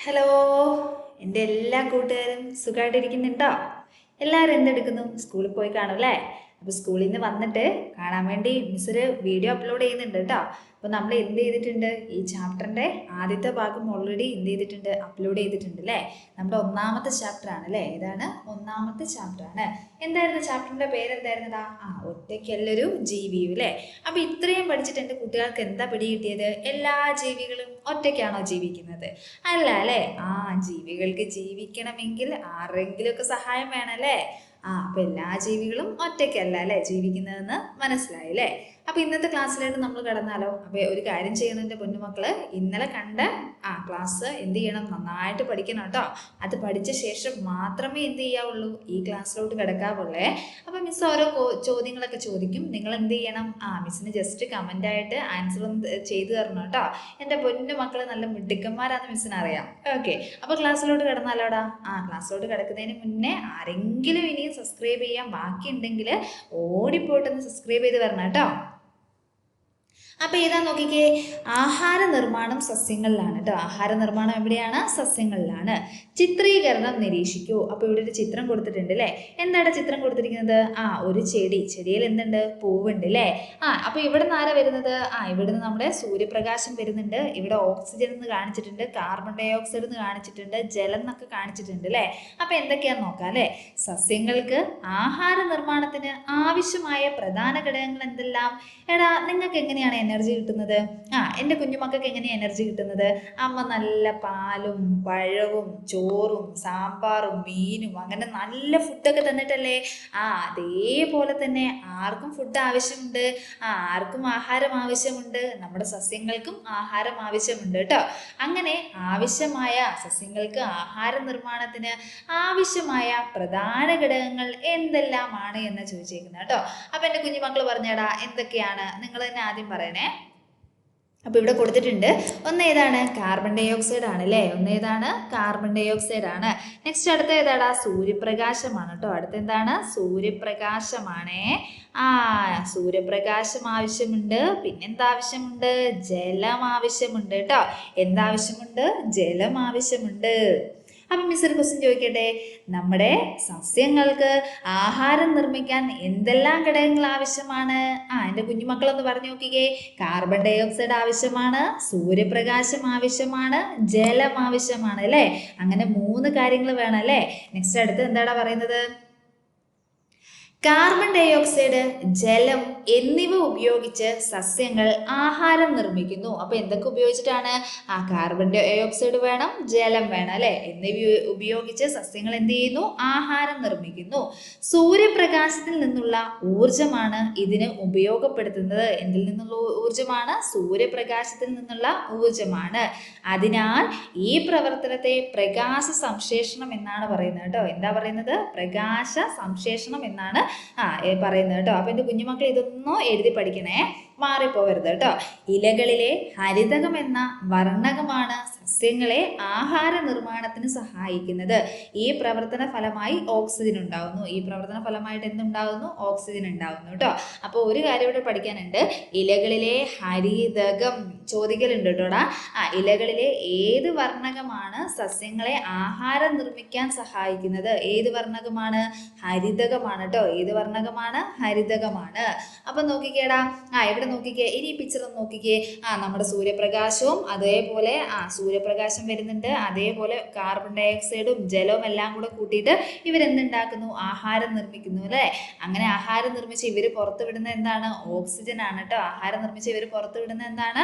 Hello എന്റെ എല്ലാ കൂട്ടുകാരും സുഖമായിട്ടിരിക്കുന്നുണ്ടോ എല്ലാവരും എന്തെടുക്കുന്നു? സ്കൂളിൽ പോയി കാണും അല്ലേ? അപ്പോൾ സ്കൂളിൽ നിന്ന് വന്നിട്ട് കാണാൻ വേണ്ടി മിസ്സൊരു വീഡിയോ അപ്ലോഡ് ചെയ്യുന്നുണ്ട് കേട്ടോ അപ്പോൾ നമ്മൾ എന്ത് ചെയ്തിട്ടുണ്ട്? ഈ ചാപ്റ്ററിന്റെ ആദ്യത്തെ ഭാഗം ഓൾറെഡി എന്ത് ചെയ്തിട്ടുണ്ട്? അപ്ലോഡ് ചെയ്തിട്ടുണ്ട് അല്ലേ നമ്മുടെ ഒന്നാമത്തെ ചാപ്റ്റർ ആണ് അല്ലേ ഇതാണ് ഒന്നാമത്തെ ചാപ്റ്റർ ആണ്. എന്തായിരുന്നു ചാപ്റ്ററിന്റെ പേര് എന്തായിരുന്നടാ ആ ഒറ്റയ്ക്കല്ലൊരു ജീവിയു അല്ലേ അപ്പോൾ ഇത്രയും പഠിച്ചിട്ട് എന്റെ കുട്ടികൾക്ക് എന്താ പിടി കിട്ടിയത്? എല്ലാ ജീവികളും ഒറ്റയ്ക്കാണോ ജീവിക്കുന്നത്? അല്ല അല്ലേ ആ ജീവികൾക്ക് ജീവിക്കണമെങ്കിൽ ആരെങ്കിലുമൊക്കെ സഹായം വേണമല്ലേ ആ അപ്പൊ എല്ലാ ജീവികളും ഒറ്റയ്ക്കല്ല അല്ലേ? ജീവിക്കുന്നതെന്ന് മനസ്സിലായി അല്ലേ അപ്പൊ ഇന്നത്തെ ക്ലാസ്സിലായിട്ട് നമ്മൾ കിടന്നാലോ? അപ്പോൾ ഒരു കാര്യം ചെയ്യണം എന്റെ പൊന്നുമക്കൾ. ഇന്നലെ കണ്ട ആ ക്ലാസ് എന്ത് ചെയ്യണം? നന്നായിട്ട് പഠിക്കണം കേട്ടോ. അത് പഠിച്ച ശേഷം മാത്രമേ എന്ത് ചെയ്യാവുള്ളൂ? ഈ ക്ലാസ്സിലോട്ട് കിടക്കാവുള്ളേ? അപ്പോൾ മിസ് ഓരോ ചോദ്യങ്ങളൊക്കെ ചോദിക്കും. നിങ്ങൾ എന്ത് ചെയ്യണം? ആ മിസ്സിന് ജസ്റ്റ് കമന്റ് ആയിട്ട് ആൻസർ ചെയ്തു തരണം കേട്ടോ. എന്റെ പൊന്നു മക്കൾ നല്ല മിടുക്കന്മാരാന്ന് മിസ്സിന് അറിയാം. ഓക്കെ അപ്പോൾ ക്ലാസ്സിലോട്ട് കിടന്നാലോടാ? ആ ക്ലാസ്സിലോട്ട് കിടക്കുന്നതിന് മുന്നേ ആരെങ്കിലും ഇനിയും സബ്സ്ക്രൈബ് ചെയ്യാൻ ബാക്കിയുണ്ടെങ്കിൽ ഓടിപ്പോയിട്ടൊന്ന് സബ്സ്ക്രൈബ് ചെയ്ത് വരണം കേട്ടോ. അപ്പൊ ഏതാ നോക്കിക്കേ? ആഹാര നിർമ്മാണം സസ്യങ്ങളിലാണ് കേട്ടോ. ആഹാര നിർമ്മാണം എവിടെയാണ്? സസ്യങ്ങളിലാണ്. ചിത്രീകരണം നിരീക്ഷിക്കൂ. അപ്പോൾ ഇവിടെ ഒരു ചിത്രം കൊടുത്തിട്ടുണ്ട് അല്ലേ? എന്താണ് ചിത്രം കൊടുത്തിരിക്കുന്നത്? ആ ഒരു ചെടി. ചെടിയിൽ എന്തുണ്ട്? പൂവുണ്ട് അല്ലേ? ആ അപ്പോൾ ഇവിടെ നിന്ന് ആരാ വരുന്നത്? ആ ഇവിടെ നിന്ന് നമ്മുടെ സൂര്യപ്രകാശം വരുന്നുണ്ട്. ഇവിടെ ഓക്സിജൻ എന്ന് കാണിച്ചിട്ടുണ്ട്. കാർബൺ ഡൈ ഓക്സൈഡ് എന്ന് കാണിച്ചിട്ടുണ്ട്. ജലം എന്നൊക്കെ കാണിച്ചിട്ടുണ്ട് അല്ലേ? അപ്പോൾ എന്തൊക്കെയാന്ന് നോക്കാം അല്ലേ? സസ്യങ്ങൾക്ക് ആഹാര നിർമ്മാണത്തിന് ആവശ്യമായ പ്രധാന ഘടകങ്ങൾ എന്തെല്ലാം? എടാ നിങ്ങൾക്ക് എങ്ങനെയാണ് എനർജി കിട്ടുന്നത്? ആ എന്റെ കുഞ്ഞുമക്കൾക്ക് എങ്ങനെയാണ് എനർജി കിട്ടുന്നത്? അമ്മ നല്ല പാലും പഴവും ചോറും സാമ്പാറും മീനും അങ്ങനെ നല്ല ഫുഡൊക്കെ തന്നിട്ടല്ലേ? ആ അതേപോലെ തന്നെ ആർക്കും ഫുഡ് ആവശ്യമുണ്ട്. ആ ആർക്കും ആഹാരം ആവശ്യമുണ്ട്. നമ്മുടെ സസ്യങ്ങൾക്കും ആഹാരം ആവശ്യമുണ്ട് കേട്ടോ. അങ്ങനെ ആവശ്യമായ സസ്യങ്ങൾക്ക് ആഹാര നിർമ്മാണത്തിന് ആവശ്യമായ പ്രധാന ഘടകങ്ങൾ എന്തെല്ലാമാണ് എന്ന് ചോദിച്ചേക്കുന്നത് കേട്ടോ. അപ്പൊ എന്റെ കുഞ്ഞുമക്കൾ പറഞ്ഞേടാ എന്തൊക്കെയാണ്? നിങ്ങൾ തന്നെ ആദ്യം പറയണേ. അപ്പൊ ഇവിടെ കൊടുത്തിട്ടുണ്ട്. ഒന്ന് ഏതാണ്? കാർബൺ ഡൈ ഓക്സൈഡ് ആണ് അല്ലേ ഒന്ന് ഏതാണ്? കാർബൺ ഡൈ ഓക്സൈഡ് ആണ്. നെക്സ്റ്റ് അടുത്ത ഏതാടാ സൂര്യപ്രകാശമാണ് കേട്ടോ അടുത്ത എന്താണ്? സൂര്യപ്രകാശമാണേ. ആ സൂര്യപ്രകാശം ആവശ്യമുണ്ട്. പിന്നെന്താ ആവശ്യമുണ്ട്? ജലം ആവശ്യമുണ്ട് കേട്ടോ എന്താവശ്യമുണ്ട് ജലം ആവശ്യമുണ്ട്. അപ്പം മിസ് ഒരു ക്വസ്റ്റ്യൻ ചോദിക്കട്ടെ? നമ്മുടെ സസ്യങ്ങൾക്ക് ആഹാരം നിർമ്മിക്കാൻ എന്തെല്ലാം ഘടകങ്ങൾ ആവശ്യമാണ്? ആ എന്റെ കുഞ്ഞുമക്കളൊന്ന് പറഞ്ഞു നോക്കിക്കേ. കാർബൺ ഡൈ ഓക്സൈഡ് ആവശ്യമാണ് സൂര്യപ്രകാശം ആവശ്യമാണ് ജലം ആവശ്യമാണ് അല്ലേ? അങ്ങനെ മൂന്ന് കാര്യങ്ങൾ വേണം അല്ലേ? നെക്സ്റ്റ് അടുത്ത് എന്താടാ പറയുന്നത്? കാർബൺ ഡൈ ഓക്സൈഡ് ജലം എന്നിവ ഉപയോഗിച്ച് സസ്യങ്ങൾ ആഹാരം നിർമ്മിക്കുന്നു. അപ്പൊ എന്തൊക്കെ ഉപയോഗിച്ചിട്ടാണ്? ആ കാർബൺ ഡൈ ഓക്സൈഡ് വേണം ജലം വേണം അല്ലെ? എന്നിവ ഉപയോഗിച്ച് സസ്യങ്ങൾ എന്ത് ചെയ്യുന്നു? ആഹാരം നിർമ്മിക്കുന്നു. സൂര്യപ്രകാശത്തിൽ നിന്നുള്ള ഊർജമാണ് ഇതിന് ഉപയോഗപ്പെടുത്തുന്നത്. എന്തിൽ നിന്നുള്ള ഊർജമാണ് സൂര്യപ്രകാശത്തിൽ നിന്നുള്ള ഊർജമാണ് അതിനാൽ ഈ പ്രവർത്തനത്തെ പ്രകാശ സംശേഷണം എന്നാണ് പറയുന്നത് കേട്ടോ. എന്താ പറയുന്നത്? പ്രകാശ സംശേഷണം എന്നാണ് ആ പറയുന്നത് കേട്ടോ. അപ്പൊ എന്റെ കുഞ്ഞുമക്കൾ ഇതൊന്നും എഴുതി പഠിക്കണേ. മാറിപ്പോകരുത് കേട്ടോ. ഇലകളിലെ ഹരിതകം എന്ന വർണകമാണ് സസ്യങ്ങളെ ആഹാര നിർമ്മാണത്തിന് സഹായിക്കുന്നത്. ഈ പ്രവർത്തന ഫലമായി ഓക്സിജൻ ഉണ്ടാവുന്നു. ഈ പ്രവർത്തന ഫലമായിട്ട് എന്തുണ്ടാവുന്നു? ഓക്സിജൻ ഉണ്ടാവുന്നു കേട്ടോ അപ്പോൾ ഒരു കാര്യം ഇവിടെ പഠിക്കാനുണ്ട്. ഇലകളിലെ ഹരിതകം ചോദിക്കലുണ്ട് കേട്ടോടാ ആ ഇലകളിലെ ഏത് വർണകമാണ് സസ്യങ്ങളെ ആഹാരം നിർമ്മിക്കാൻ സഹായിക്കുന്നത്? ഏത് വർണകമാണ്? ഹരിതകമാണ് കേട്ടോ ഏത് വർണകമാണ്? ഹരിതകമാണ്. അപ്പൊ നോക്കിക്കേടാ ആ ഇവിടെ നോക്കിക്കേ? ഇനി ഈ പിക്ചർ ഒന്ന് നോക്കിക്കേ. ആ നമ്മുടെ സൂര്യപ്രകാശവും അതേപോലെ ആ സൂര്യപ്രകാശം വരുന്നുണ്ട്. അതേപോലെ കാർബൺ ഡൈ ഓക്സൈഡും ജലവും എല്ലാം കൂടെ കൂട്ടിയിട്ട് ഇവരെന്തുണ്ടാക്കുന്നു? ആഹാരം നിർമ്മിക്കുന്നു അല്ലേ? അങ്ങനെ ആഹാരം നിർമ്മിച്ച് ഇവർ പുറത്തു വിടുന്ന എന്താണ്? ഓക്സിജൻ ആണ് കേട്ടോ ആഹാരം നിർമ്മിച്ച് ഇവർ പുറത്തു വിടുന്ന എന്താണ്?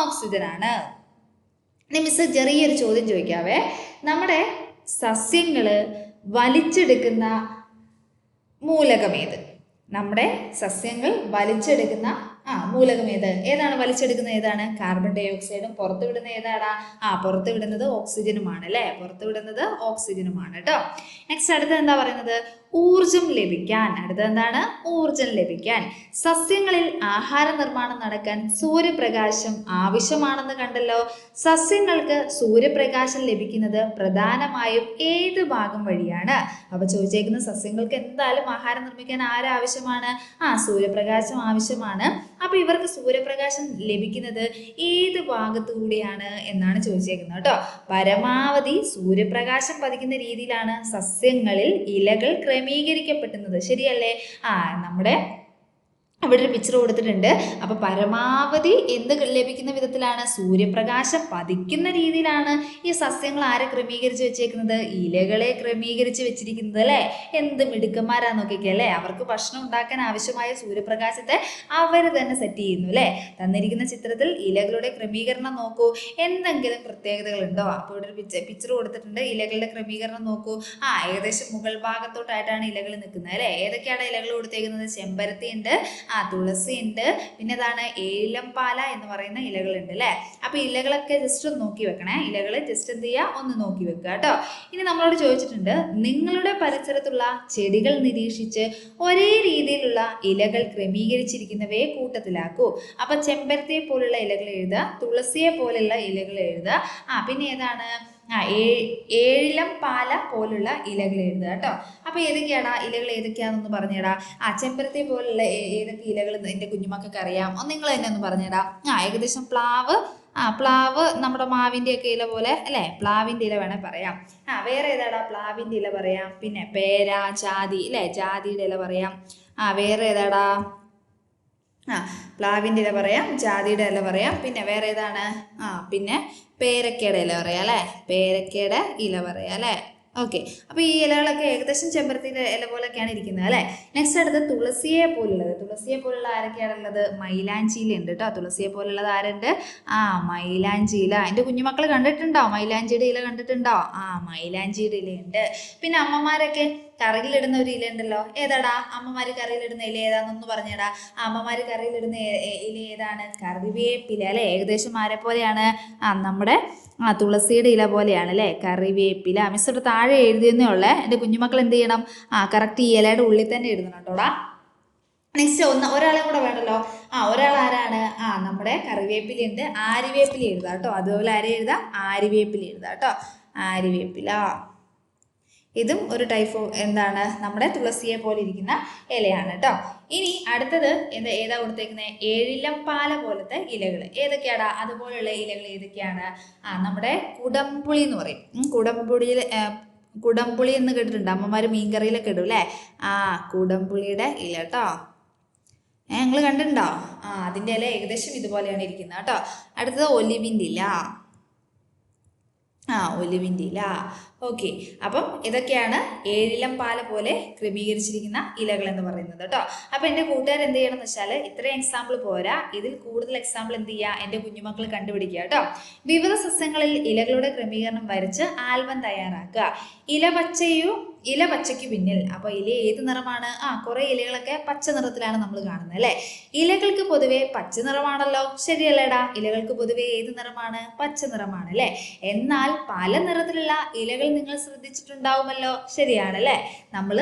ഓക്സിജൻ ആണ്. ഇനി മിസ് ചെറിയൊരു ചോദ്യം ചോദിക്കാവേ. നമ്മുടെ സസ്യങ്ങൾ വലിച്ചെടുക്കുന്ന മൂലകം മൂലകമേത് നമ്മുടെ സസ്യങ്ങൾ വലിച്ചെടുക്കുന്ന ആ മൂലകം ഏത്? ഏതാണ് വലിച്ചെടുക്കുന്നത്? ഏതാണ്? കാർബൺ ഡൈ ഓക്സൈഡും പുറത്തുവിടുന്ന ഏതാടാ? ആ പുറത്തുവിടുന്നത് ഓക്സിജനുമാണ് അല്ലേ? പുറത്തുവിടുന്നത് ഓക്സിജനുമാണ് കേട്ടോ നെക്സ്റ്റ് അടുത്ത എന്താ പറയുന്നത്? ഊർജം ലഭിക്കാൻ അടുത്തെന്താണ് ഊർജം ലഭിക്കാൻ. സസ്യങ്ങളിൽ ആഹാര നിർമ്മാണം നടക്കാൻ സൂര്യപ്രകാശം ആവശ്യമാണെന്ന് കണ്ടല്ലോ. സസ്യങ്ങൾക്ക് സൂര്യപ്രകാശം ലഭിക്കുന്നത് പ്രധാനമായും ഏത് ഭാഗം വഴിയാണ്? അപ്പൊ ചോദിച്ചേക്കുന്ന സസ്യങ്ങൾക്ക് എന്തായാലും ആഹാരം നിർമ്മിക്കാൻ ആരാവശ്യമാണ് ആ സൂര്യപ്രകാശം ആവശ്യമാണ്. അപ്പൊ ഇവർക്ക് സൂര്യപ്രകാശം ലഭിക്കുന്നത് ഏത് ഭാഗത്തുകൂടിയാണ് എന്നാണ് ചോദിച്ചേക്കുന്നത് കേട്ടോ. പരമാവധി സൂര്യപ്രകാശം പതിക്കുന്ന രീതിയിലാണ് സസ്യങ്ങളിൽ ഇലകൾ ക്രമീകരിക്കപ്പെടുന്നത്. ശരിയല്ലേ? ആ നമ്മുടെ ഇവിടെ ഒരു പിക്ചർ കൊടുത്തിട്ടുണ്ട്. അപ്പൊ പരമാവധി എന്ത് ലഭിക്കുന്ന വിധത്തിലാണ് സൂര്യപ്രകാശം പതിക്കുന്ന രീതിയിലാണ് ഈ സസ്യങ്ങൾ ആരെ ക്രമീകരിച്ച് വെച്ചേക്കുന്നത്? ഇലകളെ ക്രമീകരിച്ച് വെച്ചിരിക്കുന്നത് അല്ലേ? എന്ത് മിടുക്കന്മാരാ നോക്കിക്കേ അല്ലേ? അവർക്ക് ഭക്ഷണം ഉണ്ടാക്കാൻ ആവശ്യമായ സൂര്യപ്രകാശത്തെ അവർ തന്നെ സെറ്റ് ചെയ്യുന്നു അല്ലേ? തന്നിരിക്കുന്ന ചിത്രത്തിൽ ഇലകളുടെ ക്രമീകരണം നോക്കൂ. എന്തെങ്കിലും പ്രത്യേകതകൾ ഉണ്ടോ? അപ്പോൾ ഇവിടെ ഒരു പിക്ചർ കൊടുത്തിട്ടുണ്ട്. ഇലകളുടെ ക്രമീകരണം നോക്കൂ. ആ ഏകദേശം മുകൾ ഭാഗത്തോട്ടായിട്ടാണ് ഇലകൾ നിൽക്കുന്നത് അല്ലേ? ഏതൊക്കെയാണ് ഇലകൾ കൊടുത്തേക്കുന്നത്? ചെമ്പരത്തി ഉണ്ട് ആ തുളസി ഉണ്ട് പിന്നെ അതാണ് ഏലംപാല എന്ന് പറയുന്ന ഇലകളുണ്ട് അല്ലേ? അപ്പൊ ഇലകളൊക്കെ ജസ്റ്റ് ഒന്ന് നോക്കി വെക്കണേ. ഇലകൾ ജസ്റ്റ് എന്ത് ചെയ്യുക ഒന്ന് നോക്കി വെക്കുക കേട്ടോ. ഇനി നമ്മളോട് ചോദിച്ചിട്ടുണ്ട് നിങ്ങളുടെ പരിസരത്തുള്ള ചെടികൾ നിരീക്ഷിച്ച് ഒരേ രീതിയിലുള്ള ഇലകൾ ക്രമീകരിച്ചിരിക്കുന്നവയെ കൂട്ടത്തിലാക്കൂ. അപ്പൊ ചെമ്പരത്തിയെ പോലുള്ള ഇലകൾ എഴുതുക തുളസിയെ പോലുള്ള ഇലകൾ എഴുതുക. ആ പിന്നെ ഏതാണ്? ആ ഏഴിലം പാല പോലുള്ള ഇലകൾ എഴുതുക കേട്ടോ. അപ്പൊ ഏതൊക്കെയാണ് ഇലകൾ ഏതൊക്കെയാണെന്ന് പറഞ്ഞേടാ. ആ ചെമ്പരത്തി പോലുള്ള ഏതൊക്കെ ഇലകൾ എന്റെ കുഞ്ഞുമക്കൾക്ക് അറിയാം. ഒന്ന് നിങ്ങൾ തന്നെ ഒന്ന് പറഞ്ഞേടാ. ആ ഏകദേശം പ്ലാവ് ആ പ്ലാവ് നമ്മുടെ മാവിന്റെ ഒക്കെ ഇല പോലെ അല്ലേ? പ്ലാവിന്റെ ഇല വേണേ പറയാം. ആ വേറെ ഏതാടാ പ്ലാവിന്റെ ഇല പറയാം? പിന്നെ പേര ജാതി അല്ലേ ജാതിയുടെ ഇല പറയാം. ആ വേറെ ഏതാടാ? ആ പ്ലാവിന്റെ ഇല പറയാം ജാതിയുടെ ഇല പറയാം പിന്നെ വേറെ ഏതാണ്? ആ പിന്നെ പേരക്കയുടെ ഇല പറയാം അല്ലേ? പേരക്കയുടെ ഇല പറയാം അല്ലേ? ഓക്കെ അപ്പോൾ ഈ ഇലകളൊക്കെ ഏകദേശം ചെമ്പരത്തിന്റെ ഇല പോലെയൊക്കെയാണ് ഇരിക്കുന്നത് അല്ലേ? നെക്സ്റ്റ് അടുത്ത് തുളസിയെ പോലുള്ളത്. തുളസിയെ പോലുള്ള ആരൊക്കെയാണുള്ളത് മൈലാഞ്ചിയില ഉണ്ട് കേട്ടോ തുളസിയെ പോലുള്ളത് ആരുണ്ട്? ആ മൈലാഞ്ചിയില. എന്റെ കുഞ്ഞുമക്കൾ കണ്ടിട്ടുണ്ടോ? മൈലാഞ്ചിയുടെ ഇല കണ്ടിട്ടുണ്ടോ? ആ മൈലാഞ്ചിയുടെ ഇലയുണ്ട്. പിന്നെ അമ്മമാരൊക്കെ കറിയിലിടുന്ന ഒരു ഇല ഉണ്ടല്ലോ. ഏതാടാ? അമ്മമാര് കറിയിലിടുന്ന ഇല ഏതാണെന്നൊന്ന് പറഞ്ഞേടാ. അമ്മമാര് കറിയിലിടുന്ന ഇല ഏതാണ്? കറിവേപ്പില അല്ലെ? ഏകദേശം ആരെ പോലെയാണ്? ആ നമ്മുടെ ആ തുളസിയുടെ ഇല പോലെയാണ് അല്ലേ? കറിവേപ്പില. മിസ് ഇവിടെ താഴെ എഴുതിയെന്നേ ഉള്ളേ. എന്റെ കുഞ്ഞുമക്കൾ എന്ത് ചെയ്യണം? ആ കറക്റ്റ് ഈ ഇലയുടെ ഉള്ളിൽ തന്നെ എഴുതണം കേട്ടോടാ നെക്സ്റ്റ് ഒന്ന് ഒരാളെ കൂടെ വേണമല്ലോ ആ ഒരാൾ ആരാണ്? ആ നമ്മുടെ കറിവേപ്പില ഉണ്ട് ആരിവേപ്പില എഴുതാം കേട്ടോ. അതുപോലെ ആരെ എഴുതാം? ആരിവേപ്പില എഴുതാം കേട്ടോ. ആര്യവേപ്പില. ഇതും ഒരു ടൈപ്പ് എന്താണ് നമ്മുടെ തുളസിയെ പോലെ ഇരിക്കുന്ന ഇലയാണ് കേട്ടോ ഇനി അടുത്തത് എന്താ ഏതാ കൊടുത്തേക്കുന്നത് ഏഴിലം പാല പോലത്തെ ഇലകൾ ഏതൊക്കെയാടാ? അതുപോലെയുള്ള ഇലകൾ ഏതൊക്കെയാണ്? ആ നമ്മുടെ കുടംപുളി എന്ന് പറയും. കുടംപുളിയിൽ കുടംപുളി എന്ന് കേട്ടിട്ടുണ്ട്? അമ്മമാർ മീൻകറിയിലൊക്കെ ഇടും അല്ലേ ആ കുടംപുളിയുടെ ഇല കേട്ടോ ഞങ്ങൾ കണ്ടിട്ടുണ്ടോ? ആ അതിന്റെ ഇല ഏകദേശം ഇതുപോലെയാണ് ഇരിക്കുന്നത് കേട്ടോ അടുത്തത് ഒലിവിന്റെ ഇല. ആ ഒലിവിന്റെ ഇല ഓക്കെ. അപ്പം ഇതൊക്കെയാണ് ഏഴിലം പാല പോലെ ക്രമീകരിച്ചിരിക്കുന്ന ഇലകൾ എന്ന് പറയുന്നത് കേട്ടോ. അപ്പം എന്റെ കൂട്ടുകാർ എന്ത് ചെയ്യണം എന്ന് വെച്ചാൽ ഇത്രയും എക്സാമ്പിൾ പോരാ. ഇതിൽ കൂടുതൽ എക്സാമ്പിൾ എന്ത് ചെയ്യുക എന്റെ കുഞ്ഞുമക്കൾ കണ്ടുപിടിക്കുക കേട്ടോ. വിവിധ സസ്യങ്ങളിൽ ഇലകളുടെ ക്രമീകരണം വരച്ച് ആൽബം തയ്യാറാക്കുക. ഇല പച്ചയോ ഇല പച്ചയ്ക്ക് പിന്നിൽ. അപ്പോൾ ഇല ഏത് നിറമാണ്? ആ കുറേ ഇലകളൊക്കെ പച്ച നിറത്തിലാണ് നമ്മൾ കാണുന്നത് അല്ലേ? ഇലകൾക്ക് പൊതുവേ പച്ച നിറമാണല്ലോ. ശരിയല്ലേടാ? ഇലകൾക്ക് പൊതുവേ ഏത് നിറമാണ്? പച്ച നിറമാണ് അല്ലേ? എന്നാൽ പല നിറത്തിലുള്ള ഇലകൾ നിങ്ങൾ ശ്രദ്ധിച്ചിട്ടുണ്ടാവുമല്ലോ. ശരിയാണല്ലേ നമ്മൾ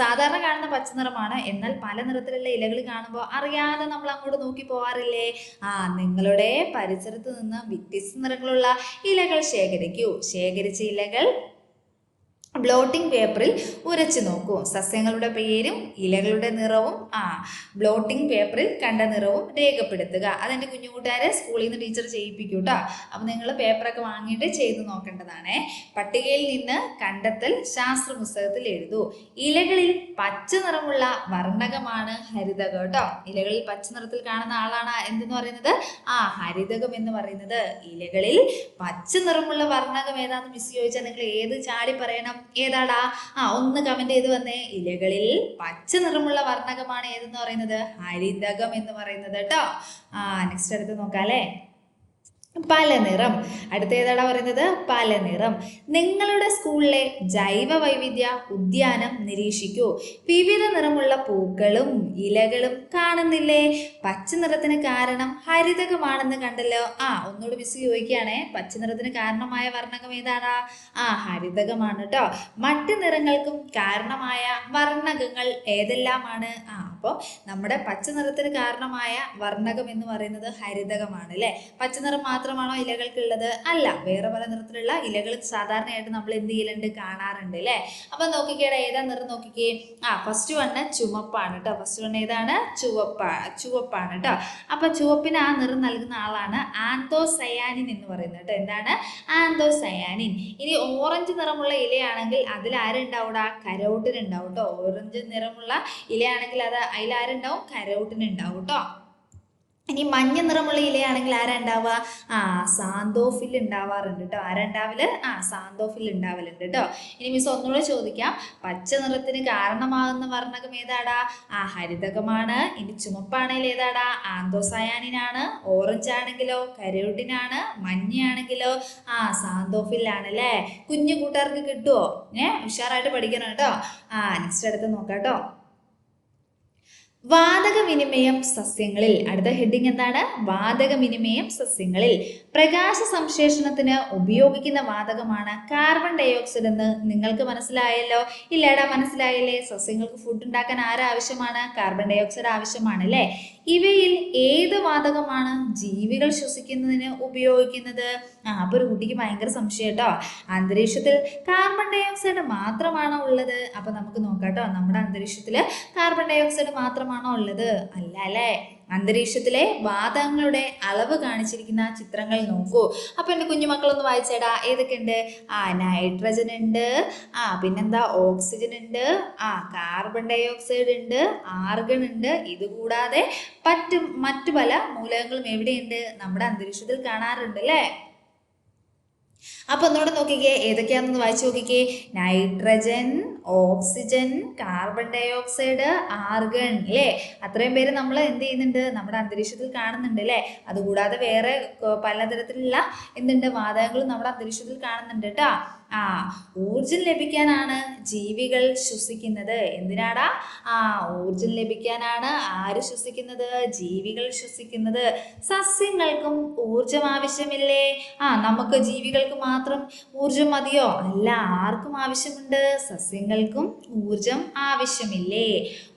സാധാരണ കാണുന്ന പച്ച നിറമാണ്. എന്നാൽ പല നിറത്തിലുള്ള ഇലകൾ കാണുമ്പോൾ അറിയാതെ നമ്മൾ അങ്ങോട്ട് നോക്കി പോവാറില്ലേ? ആ നിങ്ങളുടെ പരിസരത്ത് നിന്ന് വ്യത്യസ്ത നിറങ്ങളുള്ള ഇലകൾ ശേഖരിക്കൂ. ശേഖരിച്ച ഇലകൾ ബ്ലോട്ടിംഗ് പേപ്പറിൽ ഉരച്ചു നോക്കൂ. സസ്യങ്ങളുടെ പേരും ഇലകളുടെ നിറവും ആ ബ്ലോട്ടിംഗ് പേപ്പറിൽ കണ്ട നിറവും രേഖപ്പെടുത്തുക. അതെന്റെ കുഞ്ഞുകൂട്ടുകാരെ സ്കൂളിൽ നിന്ന് ടീച്ചർ ചെയ്യിപ്പിക്കൂ കേട്ടോ അപ്പം നിങ്ങൾ പേപ്പറൊക്കെ വാങ്ങിയിട്ട് ചെയ്ത് നോക്കേണ്ടതാണ്. പട്ടികയിൽ നിന്ന് കണ്ടെത്തൽ ശാസ്ത്ര പുസ്തകത്തിൽ എഴുതൂ. ഇലകളിൽ പച്ച നിറമുള്ള വർണകമാണ് ഹരിതകം കേട്ടോ ഇലകളിൽ പച്ച നിറത്തിൽ കാണുന്ന ആളാണ് എന്തെന്ന് പറയുന്നത്? ആ ഹരിതകം എന്ന് പറയുന്നത് ഇലകളിൽ പച്ച നിറമുള്ള വർണകം ഏതാണെന്ന് മിസ് ചോദിച്ചാൽ നിങ്ങൾ ഏത് ചാടി പറയണം? ഏതാടാ? ആ ഒന്ന് കമന്റ് ചെയ്ത് വന്നേ. ഇലകളിൽ പച്ച നിറമുള്ള വർണകമാണ് ഏതെന്ന് പറയുന്നത്? ഹരിതകം എന്ന് പറയുന്നത് കേട്ടോ. ആ നെക്സ്റ്റ് അടുത്ത് നോക്കാം അല്ലേ പല നിറം അടുത്ത ഏതാടാ പറയുന്നത്? പല നിറം നിങ്ങളുടെ സ്കൂളിലെ ജൈവ വൈവിധ്യ ഉദ്യാനം നിരീക്ഷിക്കൂ. വിവിധ നിറമുള്ള പൂക്കളും ഇലകളും കാണുന്നില്ലേ? പച്ച നിറത്തിന് കാരണം ഹരിതകമാണെന്ന് കണ്ടല്ലോ. ആ ഒന്നുകൂടി മിസ് ചോദിക്കുകയാണേ. പച്ച നിറത്തിന് കാരണമായ വർണകം ഏതാടാ ആ ഹരിതകമാണ് കേട്ടോ മറ്റ് നിറങ്ങൾക്കും കാരണമായ വർണകങ്ങൾ ഏതെല്ലാമാണ്? ആ അപ്പോൾ നമ്മുടെ പച്ച നിറത്തിന് കാരണമായ വർണകം എന്ന് പറയുന്നത് ഹരിതകമാണ് അല്ലേ പച്ച നിറം മാത്രമാണോ ഇലകൾക്കുള്ളത്? അല്ല വേറെ പല നിറത്തിലുള്ള ഇലകൾ സാധാരണയായിട്ട് നമ്മൾ എന്ത് ചെയ്യലുണ്ട്? കാണാറുണ്ട് അല്ലേ? അപ്പൊ നോക്കിക്കേടാ ഏതാ നിറം നോക്കിക്കേ? ആ ഫസ്റ്റ് വണ്ണ് ചുമപ്പാണ് കേട്ടോ. ഫസ്റ്റ് വണ്ണ് ഏതാണ്? ചുവപ്പാ ചുവപ്പാണ് കേട്ടോ. അപ്പൊ ചുവപ്പിന് ആ നിറം നൽകുന്ന ആളാണ് ആന്തോസയാനിൻ എന്ന് പറയുന്നത് കേട്ടോ. എന്താണ്? ആന്തോസയാനിൻ. ഇനി ഓറഞ്ച് നിറമുള്ള ഇലയാണെങ്കിൽ അതിൽ ആരുണ്ടാവും ആ കരോട്ടിനുണ്ടാവും കേട്ടോ. ഓറഞ്ച് നിറമുള്ള ഇലയാണെങ്കിൽ അത് കരോട്ടിൻ ഉണ്ടാവും കേട്ടോ. ഇനി മഞ്ഞ നിറമുള്ള ഇലയാണെങ്കിൽ ആരാ ഉണ്ടാവുക ആ സാന്തോഫിൽ ഉണ്ടാവാറുണ്ട് കേട്ടോ ആരാ ഉണ്ടാവൽ ആ സാന്തോഫിൽ ഉണ്ടാവലുണ്ട് കേട്ടോ ഇനി മിസ് ഒന്നുകൂടെ ചോദിക്കാം. പച്ച നിറത്തിന് കാരണമാകുന്ന വർണകം ഏതാടാ? ആ ഹരിതകമാണ്. ഇനി ചുമപ്പാണെങ്കിൽ ഏതാടാ? ആന്തോസയാനിനാണ്. ഓറഞ്ച് ആണെങ്കിലോ? കരോട്ടിനാണ്. മഞ്ഞയാണെങ്കിലോ? ആ സാന്തോഫിലാണ് അല്ലേ കുഞ്ഞു കൂട്ടുകാർക്ക് കിട്ടുമോ ഏ ഉഷാറായിട്ട് പഠിക്കണം കേട്ടോ ആ നെക്സ്റ്റ് അടുത്ത് നോക്കാം കേട്ടോ വാതക വിനിമയം സസ്യങ്ങളിൽ. അടുത്ത ഹെഡിങ് എന്താണ്? വാതക വിനിമയം സസ്യങ്ങളിൽ. പ്രകാശ സംശ്ലേഷണത്തിന് ഉപയോഗിക്കുന്ന വാതകമാണ് കാർബൺ ഡയോക്സൈഡ് എന്ന് നിങ്ങൾക്ക് മനസ്സിലായല്ലോ. ഇല്ലേടാ മനസ്സിലായില്ലേ? സസ്യങ്ങൾക്ക് ഫുഡ് ഉണ്ടാക്കാൻ ആരാവശ്യമാണ്? കാർബൺ ഡയോക്സൈഡ് ആവശ്യമാണ് അല്ലേ? ഇവയിൽ ഏത് വാതകമാണ് ജീവികൾ ശ്വസിക്കുന്നതിന് ഉപയോഗിക്കുന്നത്? ആ അപ്പൊ ഒരു കുട്ടിക്ക് ഭയങ്കര സംശയം കേട്ടോ അന്തരീക്ഷത്തിൽ കാർബൺ ഡയോക്സൈഡ് മാത്രമാണോ ഉള്ളത്? അപ്പൊ നമുക്ക് നോക്കാം കേട്ടോ നമ്മുടെ അന്തരീക്ഷത്തിൽ കാർബൺ ഡയോക്സൈഡ് മാത്രമാണോ ഉള്ളത്? അല്ല അല്ലേ? അന്തരീക്ഷത്തിലെ വാതകങ്ങളുടെ അളവ് കാണിച്ചിരിക്കുന്ന ചിത്രങ്ങൾ നോക്കൂ. അപ്പൊ എന്റെ കുഞ്ഞുമക്കളൊന്ന് വായിച്ചേടാ. ഏതൊക്കെയുണ്ട്? ആ നൈട്രജൻ ഉണ്ട്. ആ പിന്നെന്താ? ഓക്സിജൻ ഉണ്ട്. ആ കാർബൺ ഡൈ ഓക്സൈഡ് ഉണ്ട്. ആർഗൺ ഉണ്ട്. ഇതുകൂടാതെ മറ്റ് മറ്റു പല മൂലകങ്ങളും എവിടെയുണ്ട്? നമ്മുടെ അന്തരീക്ഷത്തിൽ കാണാറുണ്ട് അല്ലേ? അപ്പൊ ഒന്നുകൂടെ നോക്കിക്കേ ഏതൊക്കെയാണെന്ന് വായിച്ചു നോക്കിക്കേ. Nitrogen oxygen carbon dioxide argon അല്ലേ അത്രയും പേര് നമ്മൾ എന്ത് ചെയ്യുന്നുണ്ട്? നമ്മുടെ അന്തരീക്ഷത്തിൽ കാണുന്നുണ്ട് അല്ലേ അതുകൂടാതെ വേറെ പലതരത്തിലുള്ള എന്തുണ്ട്? വാതകങ്ങളും നമ്മുടെ അന്തരീക്ഷത്തിൽ കാണുന്നുണ്ട് കേട്ടോ ആ ഊർജം ലഭിക്കാനാണ് ജീവികൾ ശ്വസിക്കുന്നത്. എന്തിനാടാ? ആ ഊർജം ലഭിക്കാനാണ് ആര് ശ്വസിക്കുന്നത്? ജീവികൾ ശ്വസിക്കുന്നത്. സസ്യങ്ങൾക്കും ഊർജം ആവശ്യമില്ലേ? ആ നമുക്ക് ജീവികൾക്ക് മാത്രം ഊർജം മതിയോ? അല്ല ആർക്കും ആവശ്യമുണ്ട്. സസ്യങ്ങൾക്കും ഊർജം ആവശ്യമില്ലേ?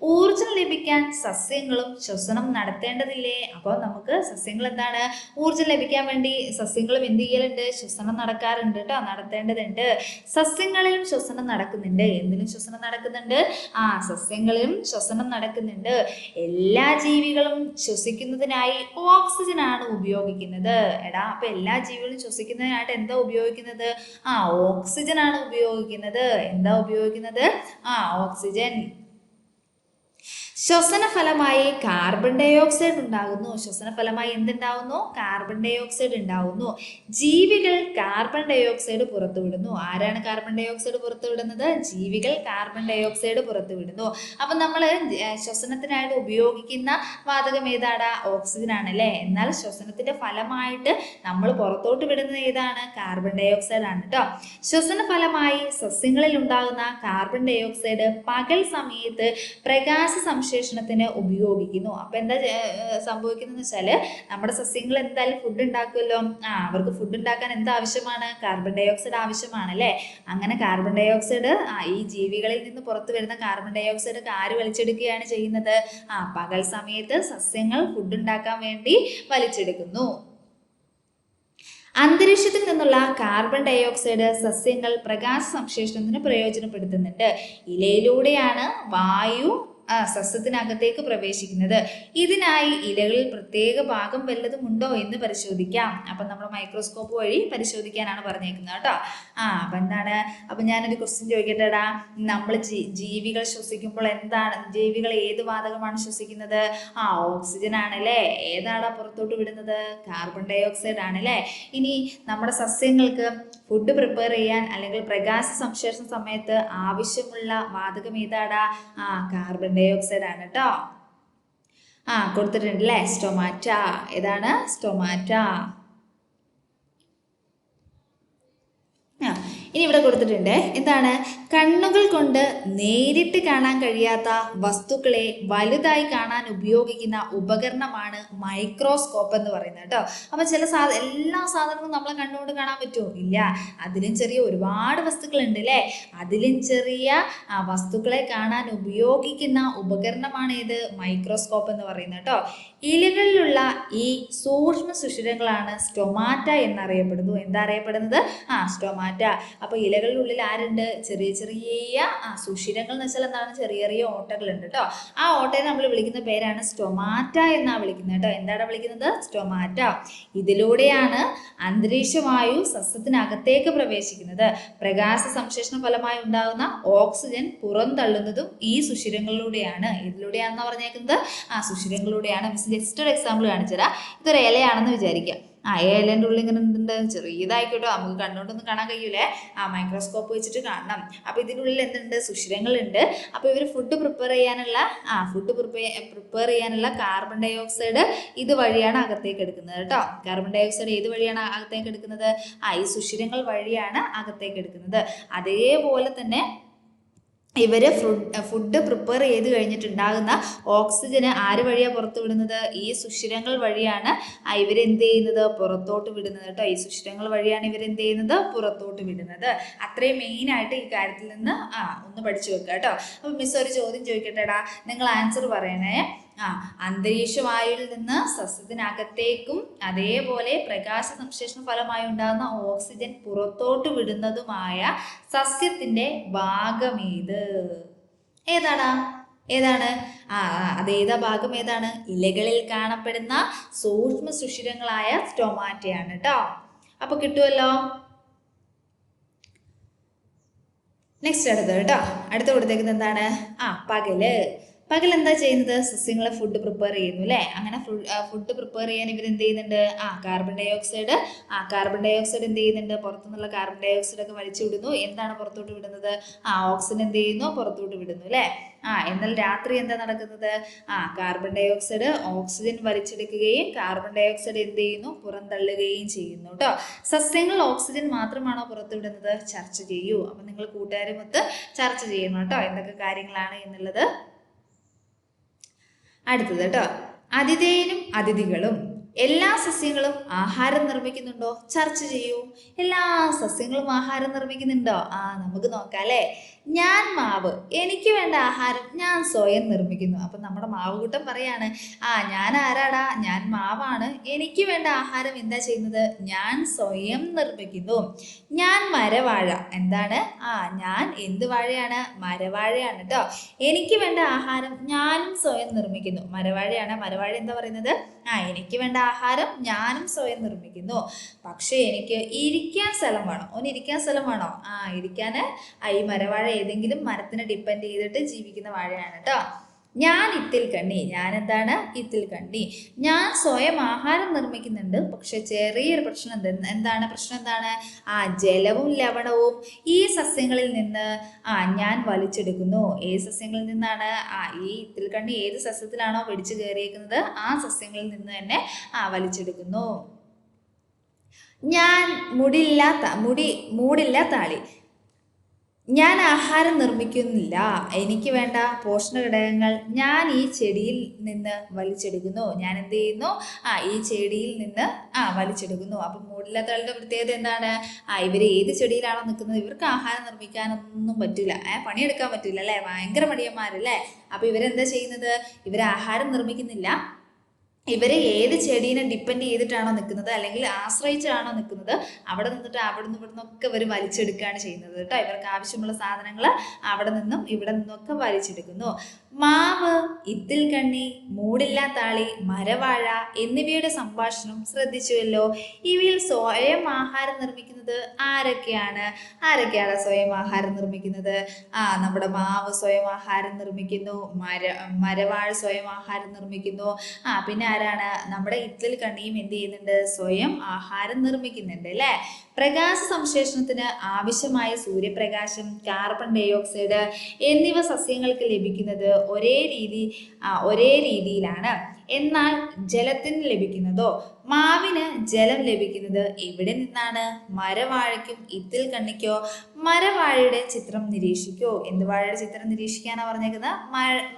ഊർജം ലഭിക്കാൻ സസ്യങ്ങളും ശ്വസനം നടത്തേണ്ടതില്ലേ? അപ്പോൾ നമുക്ക് സസ്യങ്ങൾ എന്താണ്? ഊർജം ലഭിക്കാൻ വേണ്ടി സസ്യങ്ങളും എന്ത് ചെയ്യലുണ്ട്? ശ്വസനം നടക്കാറുണ്ട് കേട്ടോ നടത്തേണ്ടതുണ്ട്. സസ്യങ്ങളിലും ശ്വസനം നടക്കുന്നുണ്ട്. എന്തിനും ശ്വസനം നടക്കുന്നുണ്ട്? ആ സസ്യങ്ങളിലും ശ്വസനം നടക്കുന്നുണ്ട്. എല്ലാ ജീവികളും ശ്വസിക്കുന്നതിനായി ഓക്സിജൻ ആണ് ഉപയോഗിക്കുന്നത്. എടാ അപ്പൊ എല്ലാ ജീവികളും ശ്വസിക്കുന്നതിനായിട്ട് എന്താ ഉപയോഗിക്കുന്നത്? ആ ഓക്സിജൻ ആണ് ഉപയോഗിക്കുന്നത്. എന്താ ഉപയോഗിക്കുന്നത്? ആ ഓക്സിജൻ. ശ്വസന ഫലമായി കാർബൺ ഡൈ ഓക്സൈഡ് ഉണ്ടാകുന്നു. ശ്വസന ഫലമായി എന്തുണ്ടാവുന്നു? കാർബൺ ഡൈ ഓക്സൈഡ് ഉണ്ടാവുന്നു. ജീവികൾ കാർബൺ ഡൈ ഓക്സൈഡ് പുറത്തുവിടുന്നു. ആരാണ് കാർബൺ ഡൈ ഓക്സൈഡ് പുറത്തുവിടുന്നത്? ജീവികൾ കാർബൺ ഡൈ ഓക്സൈഡ് പുറത്തുവിടുന്നു. അപ്പം നമ്മൾ ശ്വസനത്തിനായിട്ട് ഉപയോഗിക്കുന്ന വാതകം ഏതാണ് ഓക്സിജൻ ആണല്ലേ എന്നാൽ ശ്വസനത്തിന്റെ ഫലമായിട്ട് നമ്മൾ പുറത്തോട്ട് വിടുന്നത് ഏതാണ്? കാർബൺ ഡൈ ഓക്സൈഡ് ആണ് കേട്ടോ ശ്വസന ഫലമായി സസ്യങ്ങളിൽ ഉണ്ടാകുന്ന കാർബൺ ഡൈ ഓക്സൈഡ് പകൽ സമയത്ത് പ്രകാശ സംശ്ലേഷണത്തിന് ഉപയോഗിക്കുന്നു. അപ്പൊ എന്താ സംഭവിക്കുന്നതെന്ന് വെച്ചാൽ നമ്മുടെ സസ്യങ്ങൾ എന്തായാലും ഫുഡ് ഉണ്ടാക്കുമല്ലോ ആ അവർക്ക് ഫുഡ് ഉണ്ടാക്കാൻ എന്ത് ആവശ്യമാണ്? കാർബൺ ഡയോക്സൈഡ് ആവശ്യമാണ് അല്ലേ? അങ്ങനെ കാർബൺ ഡയോക്സൈഡ് ആ ഈ ജീവികളിൽ നിന്ന് പുറത്തു വരുന്ന കാർബൺ ഡയോക്സൈഡ് ഒക്കെ ആര് വലിച്ചെടുക്കുകയാണ് ചെയ്യുന്നത്? ആ പകൽ സമയത്ത് സസ്യങ്ങൾ ഫുഡ് ഉണ്ടാക്കാൻ വേണ്ടി വലിച്ചെടുക്കുന്നു. അന്തരീക്ഷത്തിൽ നിന്നുള്ള കാർബൺ ഡയോക്സൈഡ് സസ്യങ്ങൾ പ്രകാശ സംശ്ലേഷണത്തിന് പ്രയോജനപ്പെടുത്തുന്നുണ്ട്. ഇലയിലൂടെയാണ് വായു സസ്യത്തിനകത്തേക്ക് പ്രവേശിക്കുന്നത്. ഇതിനായി ഇലകളിൽ പ്രത്യേക ഭാഗം വല്ലതും ഉണ്ടോ എന്ന് പരിശോധിക്കാം. അപ്പം നമ്മൾ മൈക്രോസ്കോപ്പ് വഴി പരിശോധിക്കാനാണ് പറഞ്ഞേക്കുന്നത് കേട്ടോ. ആ അപ്പം എന്താണ്? അപ്പം ഞാനൊരു ക്വസ്റ്റ്യൻ ചോദിക്കട്ടെടാ. നമ്മൾ ജീവികൾ ശ്വസിക്കുമ്പോൾ എന്താണ്? ജീവികൾ ഏത് വാതകമാണ് ശ്വസിക്കുന്നത്? ആ ഓക്സിജൻ ആണല്ലേ? ഏതാണ് പുറത്തോട്ട് വിടുന്നത്? കാർബൺ ഡൈ ഓക്സൈഡ് ആണല്ലേ? ഇനി നമ്മുടെ സസ്യങ്ങൾക്ക് ഫുഡ് പ്രിപ്പയർ ചെയ്യാൻ അല്ലെങ്കിൽ പ്രകാശ സംശ്ലേഷണ സമയത്ത് ആവശ്യമുള്ള വാതകം ഏതാടാ? ആ കാർബൺ ഡയോക്സൈഡ് ആണ് കേട്ടോ ആ കൊടുത്തിട്ടുണ്ടല്ലേ സ്റ്റൊമാറ്റ ഏതാണ്? സ്റ്റൊമാറ്റ ഇനി ഇവിടെ കൊടുത്തിട്ടുണ്ട്. എന്താണ്? കണ്ണുകൾ കൊണ്ട് നേരിട്ട് കാണാൻ കഴിയാത്ത വസ്തുക്കളെ വലുതായി കാണാൻ ഉപയോഗിക്കുന്ന ഉപകരണമാണ് മൈക്രോസ്കോപ്പ് എന്ന് പറയുന്നത് കേട്ടോ. അപ്പൊ ചില സാ എല്ലാ സാധനങ്ങളും നമ്മളെ കണ്ണുകൊണ്ട് കാണാൻ പറ്റുമോ? ഇല്ല. അതിലും ചെറിയ ഒരുപാട് വസ്തുക്കൾ ഉണ്ട് അല്ലേ? അതിലും ചെറിയ വസ്തുക്കളെ കാണാൻ ഉപയോഗിക്കുന്ന ഉപകരണമാണ് ഏത്? മൈക്രോസ്കോപ്പ് എന്ന് പറയുന്നത് കേട്ടോ. ഇലകളിലുള്ള ഈ സൂക്ഷ്മ സുഷിരങ്ങളാണ് സ്റ്റൊമാറ്റ എന്നറിയപ്പെടുന്നു. എന്താ അറിയപ്പെടുന്നത്? ആ സ്റ്റൊമാറ്റ. അപ്പൊ ഇലകളിലുള്ളിൽ ആരുണ്ട്? ചെറിയ ചെറിയ സുഷിരങ്ങൾ എന്ന് വെച്ചാൽ എന്താണ്? ചെറിയ ചെറിയ ഓട്ടകളുണ്ട് കേട്ടോ ആ ഓട്ടയെ നമ്മൾ വിളിക്കുന്ന പേരാണ് സ്റ്റൊമാറ്റ എന്നാ വിളിക്കുന്നത് കേട്ടോ എന്താണ് വിളിക്കുന്നത്? സ്റ്റൊമാറ്റ. ഇതിലൂടെയാണ് അന്തരീക്ഷവായു സസ്യത്തിനകത്തേക്ക് പ്രവേശിക്കുന്നത്. പ്രകാശ സംശ്ലേഷണ ഫലമായി ഉണ്ടാകുന്ന ഓക്സിജൻ പുറന്തള്ളുന്നതും ഈ സുഷിരങ്ങളിലൂടെയാണ്. ഇതിലൂടെയാണെന്ന് പറഞ്ഞേക്കുന്നത്? ആ സുഷിരങ്ങളിലൂടെയാണ്. മിസ് ജസ്റ്റ് ഒരു എക്സാമ്പിൾ കാണിച്ചുതരാം. ഇതൊരു ഇലയാണെന്ന് വിചാരിക്കാം. ആ ഏലേന്റെ ഉള്ളിൽ ഇങ്ങനെ എന്തുണ്ട്? ചെറിയതായിക്കോട്ടോ. നമുക്ക് കണ്ണുകൊണ്ടൊന്നും കാണാൻ കഴിയൂലേ. ആ മൈക്രോസ്കോപ്പ് വെച്ചിട്ട് കാണണം. അപ്പോൾ ഇതിനുള്ളിൽ എന്തുണ്ട്? സുഷിരങ്ങളുണ്ട്. അപ്പോൾ ഇവർ ഫുഡ് പ്രിപ്പയർ ചെയ്യാനുള്ള ആ ഫുഡ് പ്രിപ്പയർ ചെയ്യാനുള്ള കാർബൺ ഡൈ ഓക്സൈഡ് ഇത് വഴിയാണ് അകത്തേക്ക് എടുക്കുന്നത് കേട്ടോ. കാർബൺ ഡൈ ഓക്സൈഡ് ഏത് വഴിയാണ് അകത്തേക്ക് എടുക്കുന്നത്? ആ ഈ സുഷിരങ്ങൾ വഴിയാണ് അകത്തേക്ക് എടുക്കുന്നത്. അതേപോലെ തന്നെ ഇവർ ഫുഡ് ഫുഡ് പ്രിപ്പയർ ചെയ്ത് കഴിഞ്ഞിട്ടുണ്ടാകുന്ന ഓക്സിജന് ആര് വഴിയാണ് പുറത്തു വിടുന്നത് ഈ സുഷിരങ്ങൾ വഴിയാണ് ഇവരെന്ത് ചെയ്യുന്നത്? പുറത്തോട്ട് വിടുന്നത് കേട്ടോ. ഈ സുഷിരങ്ങൾ വഴിയാണ് ഇവരെന്ത് ചെയ്യുന്നത്? പുറത്തോട്ട് വിടുന്നത്. അത്രയും മെയിനായിട്ട് ഈ കാര്യത്തിൽ നിന്ന് ആ ഒന്ന് പഠിച്ചു വെക്കുക കേട്ടോ. അപ്പോൾ മിസ് ഒരു ചോദ്യം ചോദിക്കട്ടെടാ. നിങ്ങൾ ആൻസർ പറയണേ. ആ അന്തരീക്ഷ വായുവിൽ നിന്ന് സസ്യത്തിനകത്തേക്കും അതേപോലെ പ്രകാശ സംശ്ലേഷണ ഫലമായി ഉണ്ടാകുന്ന ഓക്സിജൻ പുറത്തോട്ട് വിടുന്നതുമായ സസ്യത്തിന്റെ ഭാഗമേത്? ഏതാടാ ഏതാണ്? ആ അതേതാ ഭാഗം ഏതാണ്? ഇലകളിൽ കാണപ്പെടുന്ന സൂക്ഷ്മ സുഷിരങ്ങളായ സ്റ്റൊമാറ്റയാണ് കേട്ടോ അപ്പൊ കിട്ടുമല്ലോ നെക്സ്റ്റ് അടുത്തത് കേട്ടോ അടുത്ത കൊടുത്തേക്കുന്നത് എന്താണ്? ആ പകൽ. പകൽ എന്താ ചെയ്യുന്നത്? സസ്യങ്ങളെ ഫുഡ് പ്രിപ്പയർ ചെയ്യുന്നു അല്ലേ അങ്ങനെ ഫുഡ് പ്രിപ്പയർ ചെയ്യാൻ ഇവർ എന്ത് ചെയ്യുന്നുണ്ട്? ആ കാർബൺ ഡൈ ഓക്സൈഡ് ആ കാർബൺ ഡൈ ഓക്സൈഡ് എന്ത് ചെയ്യുന്നുണ്ട്? പുറത്തുനിന്നുള്ള കാർബൺ ഡൈ ഓക്സൈഡ് ഒക്കെ വലിച്ചു വിടുന്നു. എന്താണ് പുറത്തോട്ട് വിടുന്നത്? ആ ഓക്സിജൻ എന്ത് ചെയ്യുന്നു? പുറത്തോട്ട് വിടുന്നു അല്ലേ ആ എന്നാൽ രാത്രി എന്താ നടക്കുന്നത്? ആ കാർബൺ ഡൈ ഓക്സൈഡ് ഓക്സിജൻ വലിച്ചെടുക്കുകയും കാർബൺ ഡൈ ഓക്സൈഡ് എന്ത് ചെയ്യുന്നു? പുറന്തള്ളുകയും ചെയ്യുന്നു കേട്ടോ സസ്യങ്ങൾ ഓക്സിജൻ മാത്രമാണോ പുറത്തുവിടുന്നത് ചർച്ച ചെയ്യൂ. അപ്പം നിങ്ങൾ കൂട്ടുകാരുമൊത്ത് ചർച്ച ചെയ്യണം കേട്ടോ എന്തൊക്കെ കാര്യങ്ങളാണ് എന്നുള്ളത്. അടുത്തത് കേട്ടോ അതിഥേയനും അതിഥികളും എല്ലാ സസ്യങ്ങളും ആഹാരം നിർമ്മിക്കുന്നുണ്ടോ? ചർച്ച ചെയ്യൂ. എല്ലാ സസ്യങ്ങളും ആഹാരം നിർമ്മിക്കുന്നുണ്ടോ? ആ നമുക്ക് നോക്കാം അല്ലേ? ഞാൻ മാവ് എനിക്ക് വേണ്ട ആഹാരം ഞാൻ സ്വയം നിർമ്മിക്കുന്നു. അപ്പം നമ്മുടെ മാവ് കൂട്ടം പറയാണ് ആ ഞാൻ ആരാടാ? ഞാൻ മാവാണ്. എനിക്ക് വേണ്ട ആഹാരം എന്താ ചെയ്യുന്നത്? ഞാൻ സ്വയം നിർമ്മിക്കുന്നു. ഞാൻ മരവാഴ. എന്താണ്? ആ ഞാൻ എന്ത് വാഴയാണ്? മരവാഴയാണ് കേട്ടോ എനിക്ക് വേണ്ട ആഹാരം ഞാനും സ്വയം നിർമ്മിക്കുന്നു. മരവാഴയാണ്. മരവാഴ എന്താ പറയുന്നത്? ആ എനിക്ക് വേണ്ട ആഹാരം ഞാനും സ്വയം നിർമ്മിക്കുന്നു. പക്ഷേ എനിക്ക് ഇരിക്കാൻ സ്ഥലം വേണം. ഓൻ ഇരിക്കാൻ സ്ഥലം വേണോ? ആ ഇരിക്കാൻ ഈ മരവാഴ ഏതെങ്കിലും മരത്തിനെ ഡിപ്പെൻഡ് ചെയ്തിട്ട് ജീവിക്കുന്ന വാഴയാണ് കേട്ടോ ഞാൻ ഇത്തിൽ കണ്ണി. ഞാൻ എന്താണ്? ഇത്തിൽ കണ്ണി. ഞാൻ സ്വയം ആഹാരം നിർമ്മിക്കുന്നുണ്ട്. പക്ഷെ ചെറിയൊരു പ്രശ്നം എന്താ എന്താണ് പ്രശ്നം എന്താണ്? ആ ജലവും ലവണവും ഈ സസ്യങ്ങളിൽ നിന്ന് ആ ഞാൻ വലിച്ചെടുക്കുന്നു. ഏത് സസ്യങ്ങളിൽ നിന്നാണ് ആ ഈ ഇത്തിൽ കണ്ണി ഏത് സസ്യത്തിലാണോ പിടിച്ചു കയറിയേക്കുന്നത് ആ സസ്യങ്ങളിൽ നിന്ന് തന്നെ ആ വലിച്ചെടുക്കുന്നു. ഞാൻ മുടില്ല മുടി മൂടില്ല താളി. ഞാൻ ആഹാരം നിർമ്മിക്കുന്നില്ല. എനിക്ക് വേണ്ട പോഷണ ഘടകങ്ങൾ ഞാൻ ഈ ചെടിയിൽ നിന്ന് വലിച്ചെടുക്കുന്നു. ഞാൻ എന്ത് ചെയ്യുന്നു? ആ ഈ ചെടിയിൽ നിന്ന് ആ വലിച്ചെടുക്കുന്നു. അപ്പം മൂടില്ലാത്ത ആളുടെ പ്രത്യേകത എന്താണ്? ആ ഇവർ ഏത് ചെടിയിലാണോ നിൽക്കുന്നത് ഇവർക്ക് ആഹാരം നിർമ്മിക്കാനൊന്നും പറ്റില്ല. ഏ പണിയെടുക്കാൻ പറ്റില്ല അല്ലേ? ഭയങ്കര മടിയന്മാരല്ലേ? അപ്പം ഇവരെന്താ ചെയ്യുന്നത്? ഇവർ ആഹാരം നിർമ്മിക്കുന്നില്ല. ഇവരെ ഏത് ചെടീനെ ഡിപ്പെൻഡ് ചെയ്തിട്ടാണോ നിൽക്കുന്നത് അല്ലെങ്കിൽ ആശ്രയിച്ചാണോ നിൽക്കുന്നത് അവിടെ നിന്നിട്ട് അവിടെ നിന്ന് ഇവിടെ നിന്നൊക്കെ ഇവർ വലിച്ചെടുക്കുകയാണ് ചെയ്യുന്നത് കേട്ടോ. ഇവർക്ക് ആവശ്യമുള്ള സാധനങ്ങൾ അവിടെ നിന്നും ഇവിടെ നിന്നൊക്കെ വലിച്ചെടുക്കുന്നു. മാവ് ഇത്തിൽ കണ്ണി മൂടില്ലാ മരവാഴ എന്നിവയുടെ സംഭാഷണം ശ്രദ്ധിച്ചുവല്ലോ. ഇവയിൽ സ്വയം ആഹാരം നിർമ്മിക്കുന്നത് ആരൊക്കെയാണ്? ആരൊക്കെയാണ് സ്വയം ആഹാരം നിർമ്മിക്കുന്നത്? ആ നമ്മുടെ മാവ് സ്വയം ആഹാരം നിർമ്മിക്കുന്നു മര മരവാഴ സ്വയം ആഹാരം നിർമ്മിക്കുന്നു. ആ പിന്നെ ആരാണ്? നമ്മുടെ ഇത്തിൽ കണ്ണിയും എന്ത് ചെയ്യുന്നുണ്ട്? സ്വയം ആഹാരം നിർമ്മിക്കുന്നുണ്ട് അല്ലേ? പ്രകാശ സംശ്ലേഷണത്തിന് ആവശ്യമായ സൂര്യപ്രകാശം കാർബൺ ഡൈ ഓക്സൈഡ് എന്നിവ സസ്യങ്ങൾക്ക് ലഭിക്കുന്നത് ഒരേ രീതി ഒരേ രീതിയിലാണ്. എന്നാൽ ജലത്തിന് ലഭിക്കുന്നതോ മാവിന് ജലം ലഭിക്കുന്നത് എവിടെ നിന്നാണ്? മരവാഴയ്ക്കും ഇത്തിൽ കണ്ണിക്കോ? മരവാഴയുടെ ചിത്രം നിരീക്ഷിക്കോ. എന്ത് വാഴയുടെ ചിത്രം നിരീക്ഷിക്കാനാ പറഞ്ഞേക്കുന്നത്?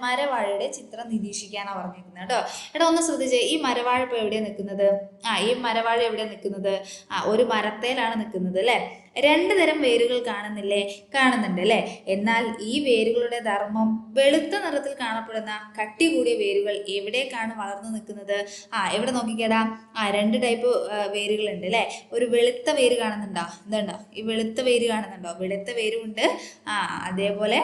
മരവാഴയുടെ ചിത്രം നിരീക്ഷിക്കാനാ പറഞ്ഞേക്കുന്നത് കേട്ടോ. എടാ ഒന്ന് ശ്രദ്ധിച്ചേ. ഈ മരവാഴ ഇപ്പോൾ എവിടെയാണ് നിൽക്കുന്നത്? ആ ഈ മരവാഴ എവിടെ നിൽക്കുന്നത്? ആ ഒരു മരത്തേലാണ് നിൽക്കുന്നത് അല്ലേ? രണ്ട് തരം വേരുകൾ കാണുന്നില്ലേ? കാണുന്നുണ്ട് അല്ലേ? എന്നാൽ ഈ വേരുകളുടെ ധർമ്മം വെളുത്ത നിറത്തിൽ കാണപ്പെടുന്ന കട്ടി കൂടിയ വേരുകൾ എവിടേക്കാണ് വളർന്നു നിൽക്കുന്നത്? ആ എവിടെ നോക്കിക്കേടാ? ആ രണ്ട് ടൈപ്പ് വേരുകളുണ്ട് അല്ലേ ഒരു വെളുത്ത വേര് കാണുന്നുണ്ടോ? ഇതുണ്ടോ? ഈ വെളുത്ത വേര് കാണുന്നുണ്ടോ? വെളുത്ത വേരുമുണ്ട്. ആ അതേപോലെ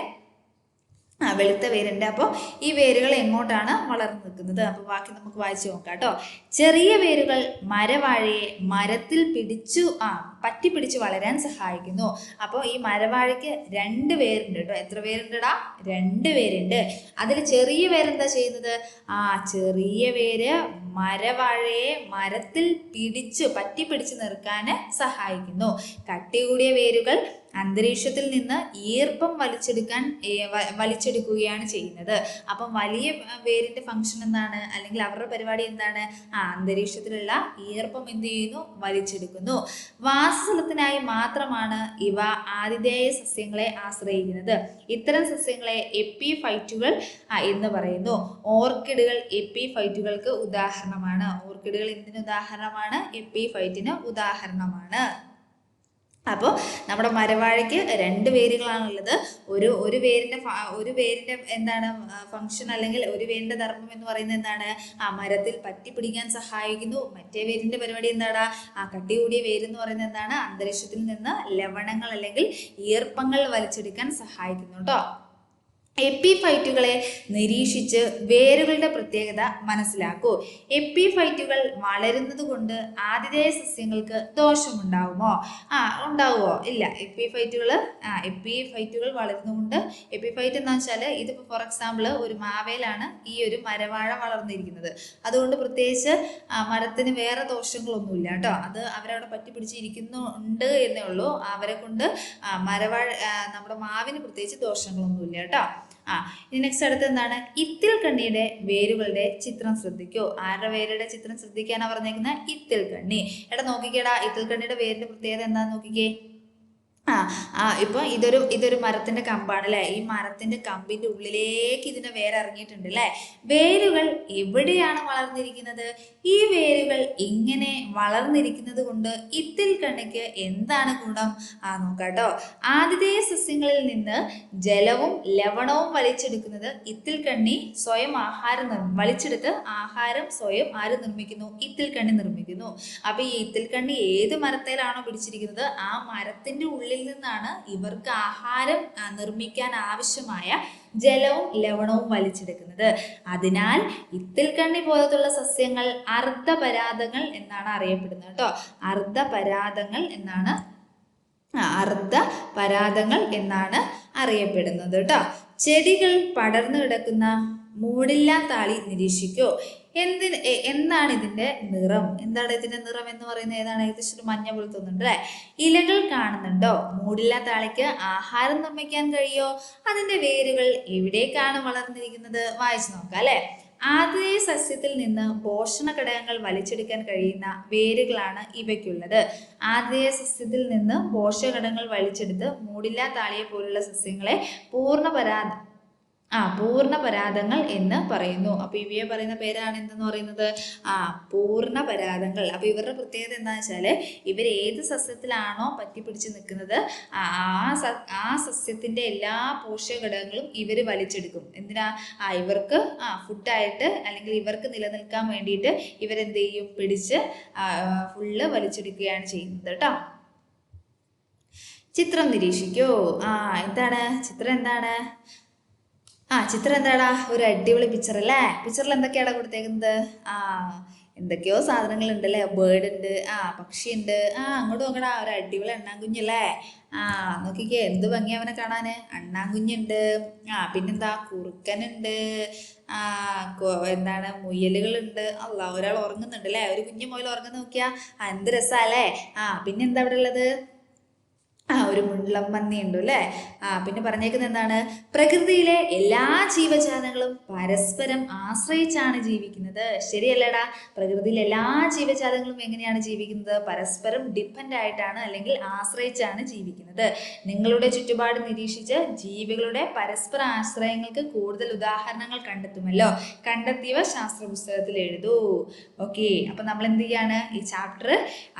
ആ വെളുത്ത വേരുണ്ട്. അപ്പോൾ ഈ വേരുകൾ എങ്ങോട്ടാണ് വളർന്നു നിൽക്കുന്നത്? അപ്പോൾ ബാക്കി നമുക്ക് വായിച്ചു നോക്കാം കേട്ടോ. ചെറിയ വേരുകൾ മരവാഴയെ മരത്തിൽ പിടിച്ചു ആ പറ്റി പിടിച്ച് വളരാൻ സഹായിക്കുന്നു. അപ്പോൾ ഈ മരവാഴയ്ക്ക് രണ്ട് വേരുണ്ട് കേട്ടോ. എത്ര പേരുണ്ടടാ രണ്ട് പേരുണ്ട് അതിൽ ചെറിയ പേരെന്താ ചെയ്യുന്നത്? ആ ചെറിയ പേര് മരവാഴയെ മരത്തിൽ പിടിച്ചു പറ്റി പിടിച്ച് നിർക്കാൻ സഹായിക്കുന്നു. കട്ടി കൂടിയ വേരുകൾ അന്തരീക്ഷത്തിൽ നിന്ന് ഈർപ്പം വലിച്ചെടുക്കാൻ വലിച്ചെടുക്കുകയാണ് ചെയ്യുന്നത്. അപ്പം വലിയ വേരിന്റെ ഫംഗ്ഷൻ എന്താണ്? അല്ലെങ്കിൽ അവരുടെ പരിപാടി എന്താണ്? ആ അന്തരീക്ഷത്തിലുള്ള ഈർപ്പം എന്ത് ചെയ്യുന്നു? വലിച്ചെടുക്കുന്നു. വാസസ്ഥലത്തിനായി മാത്രമാണ് ഇവ ആതിഥേയ സസ്യങ്ങളെ ആശ്രയിക്കുന്നത്. ഇത്തരം സസ്യങ്ങളെ എപ്പി ഫൈറ്റുകൾ എന്ന് പറയുന്നു. ഓർക്കിഡുകൾ എപ്പി ഫൈറ്റുകൾക്ക് ഉദാഹരണമാണ്. ഓർക്കിഡുകൾ എന്തിന് ഉദാഹരണമാണ്? എപ്പി ഫൈറ്റിന് ഉദാഹരണമാണ്. അപ്പോൾ നമ്മുടെ മരവാഴയ്ക്ക് രണ്ട് വേരുകളാണുള്ളത്. ഒരു ഒരു വേരിന്റെ ഒരു വേരിന്റെ എന്താണ് ഫങ്ഷൻ അല്ലെങ്കിൽ ഒരു വേരിന്റെ ധർമ്മം എന്ന് പറയുന്നത് എന്താണ്? ആ മരത്തിൽ പറ്റി പിടിക്കാൻ സഹായിക്കുന്നു. മറ്റേ വേരിന്റെ പരിപാടി എന്താണ് ആ കട്ടി കൂടിയ വേര് എന്ന് പറയുന്നത് എന്താണ്? അന്തരീക്ഷത്തിൽ നിന്ന് ലവണങ്ങൾ അല്ലെങ്കിൽ ഈർപ്പങ്ങൾ വലിച്ചെടുക്കാൻ സഹായിക്കുന്നു കേട്ടോ എപ്പിഫൈറ്റുകളെ നിരീക്ഷിച്ച് വേരുകളുടെ പ്രത്യേകത മനസ്സിലാക്കൂ. എപ്പിഫൈറ്റുകൾ വളരുന്നത് കൊണ്ട് ആതിഥേയ സസ്യങ്ങൾക്ക് ദോഷമുണ്ടാവുമോ? ആ ഉണ്ടാവുമോ? ഇല്ല. എപ്പിഫൈറ്റുകൾ ആ എപ്പിഫൈറ്റുകൾ വളരുന്നതുകൊണ്ട് എപ്പിഫൈറ്റ് എന്ന് വെച്ചാൽ ഇതിപ്പോൾ ഫോർ എക്സാമ്പിൾ ഒരു മാവേലാണ് ഈ ഒരു മരവാഴ വളർന്നിരിക്കുന്നത്. അതുകൊണ്ട് പ്രത്യേകിച്ച് മരത്തിന് വേറെ ദോഷങ്ങളൊന്നുമില്ല കേട്ടോ. അത് അവരവിടെ പറ്റി പിടിച്ചിരിക്കുന്നുണ്ട് എന്നേ ഉള്ളൂ. അവരെ കൊണ്ട് മരവാഴ നമ്മുടെ മാവിന് പ്രത്യേകിച്ച് ദോഷങ്ങളൊന്നുമില്ല കേട്ടോ. ആ ഇനി നെക്സ്റ്റ് അടുത്ത് എന്താണ്? ഇത്തിൽ കണ്ണിയുടെ വേരുകളുടെ ചിത്രം ശ്രദ്ധിക്കൂ. ആരുടെ വേരുടെ ചിത്രം ശ്രദ്ധിക്കാനാണ് പറഞ്ഞേക്കുന്നത് ഇത്തിൽ കണ്ണി. എടാ നോക്കിക്കേടാ ഇത്തിൽ കണ്ണിയുടെ വേരിന്റെ പ്രത്യേകത എന്താന്ന് നോക്കിക്കേ. ആ ആ ഇപ്പൊ ഇതൊരു ഇതൊരു മരത്തിന്റെ കമ്പാണ് അല്ലെ ഈ മരത്തിന്റെ കമ്പിന്റെ ഉള്ളിലേക്ക് ഇതിന്റെ വേര് ഇറങ്ങിയിട്ടുണ്ട് അല്ലെ വേരുകൾ എവിടെയാണ് വളർന്നിരിക്കുന്നത്? ഈ വേരുകൾ ഇങ്ങനെ വളർന്നിരിക്കുന്നത് കൊണ്ട് ഇത്തിൽ കണ്ണിക്ക് എന്താണ് ഗുണം? ആ നോക്കാട്ടോ. ആതിഥേയ സസ്യങ്ങളിൽ നിന്ന് ജലവും ലവണവും വലിച്ചെടുക്കുന്നത് ഇത്തിൽ കണ്ണി സ്വയം ആഹാരം വലിച്ചെടുത്ത് ആഹാരം സ്വയം ആര് നിർമ്മിക്കുന്നു? ഇത്തിൽ കണ്ണി നിർമ്മിക്കുന്നു. അപ്പൊ ഈ ഇത്തിൽ കണ്ണി ഏത് മരത്തേലാണോ പിടിച്ചിരിക്കുന്നത്? ആ മരത്തിന്റെ ഉള്ളിൽ നിന്നാണ് ഇവർക്ക് ആഹാരം നിർമ്മിക്കാൻ ആവശ്യമായ ജലവും ലവണവും വലിച്ചെടുക്കുന്നത്. അതിനാൽ ഇത്തിൽ കണ്ണി പോലത്തുള്ള സസ്യങ്ങൾ അർദ്ധപരാതങ്ങൾ എന്നാണ് അറിയപ്പെടുന്നത് കേട്ടോ. അർദ്ധപരാതങ്ങൾ എന്നാണ് അർദ്ധ പരാതങ്ങൾ എന്നാണ് അറിയപ്പെടുന്നത് കേട്ടോ. ചെടികൾ പടർന്നു കിടക്കുന്ന മൂടില്ലാത്താളി നിരീക്ഷിക്കൂ. എന്തിന് എന്താണ് ഇതിന്റെ നിറം? എന്താണ് ഇതിന്റെ നിറം എന്ന് പറയുന്നത്? ഏതാണ്? ഏകദേശം ഒരു മഞ്ഞ പോലെ തോന്നുന്നുണ്ട് അല്ലേ? ഇലകൾ കാണുന്നുണ്ടോ? മൂടില്ലാത്ത താളിക്ക് ആഹാരം നിർമ്മിക്കാൻ കഴിയോ? അതിന്റെ വേരുകൾ എവിടേക്കാണ് വളർന്നിരിക്കുന്നത്? വായിച്ചു നോക്കാം അല്ലെ? ആദ്യ സസ്യത്തിൽ നിന്ന് പോഷണ ഘടകങ്ങൾ വലിച്ചെടുക്കാൻ കഴിയുന്ന വേരുകളാണ് ഇവയ്ക്കുള്ളത്. ആദ്യ സസ്യത്തിൽ നിന്ന് പോഷക ഘടകങ്ങൾ വലിച്ചെടുത്ത് മൂടില്ലാ താളിയെ പോലുള്ള സസ്യങ്ങളെ പൂർണപരാ ആ പൂർണ പരാതങ്ങൾ എന്ന് പറയുന്നു. അപ്പൊ ഇവയെ പറയുന്ന പേരാണ് എന്തെന്ന് പറയുന്നത്? ആ പൂർണ പരാതങ്ങൾ അപ്പൊ ഇവരുടെ പ്രത്യേകത എന്താണെന്ന് വെച്ചാൽ ഇവർ ഏത് സസ്യത്തിലാണോ പറ്റി പിടിച്ച് നിൽക്കുന്നത് ആ ആ സസ്യത്തിന്റെ എല്ലാ പോഷക ഘടകങ്ങളും ഇവർ വലിച്ചെടുക്കും. എന്തിനാ? ആ ഇവർക്ക് ആ ഫുഡായിട്ട് അല്ലെങ്കിൽ ഇവർക്ക് നിലനിൽക്കാൻ വേണ്ടിയിട്ട് ഇവരെന്ത് ചെയ്യും പിടിച്ച് ഫുള്ള് വലിച്ചെടുക്കുകയാണ് ചെയ്യുന്നത് കേട്ടോ. ചിത്രം നിരീക്ഷിക്കൂ. ആ എന്താണ്? ചിത്രം എന്താണ്? ആ ചിത്രം എന്താടാ? ഒരു അടിപൊളി പിക്ചർ അല്ലേ? പിക്ചറിൽ എന്തൊക്കെയാടാ കൊടുത്തേക്കുന്നത്? ആ എന്തൊക്കെയോ സാധനങ്ങൾ ഉണ്ടല്ലേ ബേർഡ് ഉണ്ട് ആ പക്ഷി ഉണ്ട് ആ അങ്ങോട്ട് നോക്കടാ ഒരു അടിപൊളി അണ്ണാൻകുഞ്ഞല്ലേ ആ നോക്കിക്കേ എന്ത് ഭംഗി അവനെ കാണാന്. അണ്ണാങ്കുഞ്ഞുണ്ട്. ആ പിന്നെന്താ? കുറുക്കനുണ്ട്. ആ എന്താണ്? മുയലുകളുണ്ട്. അല്ല ഒരാൾ ഉറങ്ങുന്നുണ്ട് അല്ലേ ഒരു കുഞ്ഞു മുയൽ ഉറങ്ങുന്ന നോക്കിയാ. എന്ത് അല്ലേ? ആ പിന്നെന്താ അവിടെ ഉള്ളത്? ആ ഒരു മുള്ളം പന്നി ഉണ്ട് അല്ലേ? ആ പിന്നെ പറഞ്ഞേക്കുന്നത് എന്താണ്? പ്രകൃതിയിലെ എല്ലാ ജീവജാലങ്ങളും പരസ്പരം ആശ്രയിച്ചാണ് ജീവിക്കുന്നത്. ശരിയല്ലേടാ. പ്രകൃതിയിലെ എല്ലാ ജീവജാലങ്ങളും എങ്ങനെയാണ് ജീവിക്കുന്നത്? പരസ്പരം ഡിപ്പെൻഡ് ആയിട്ടാണ് അല്ലെങ്കിൽ ആശ്രയിച്ചാണ് ജീവിക്കുന്നത്. നിങ്ങളുടെ ചുറ്റുപാട് നിരീക്ഷിച്ച് ജീവികളുടെ പരസ്പര ആശ്രയങ്ങൾക്ക് കൂടുതൽ ഉദാഹരണങ്ങൾ കണ്ടെത്തുമല്ലോ. കണ്ടെത്തിയവ ശാസ്ത്ര പുസ്തകത്തിൽ എഴുതൂ. ഓക്കെ അപ്പൊ നമ്മൾ എന്ത് ചെയ്യാണ്? ഈ ചാപ്റ്റർ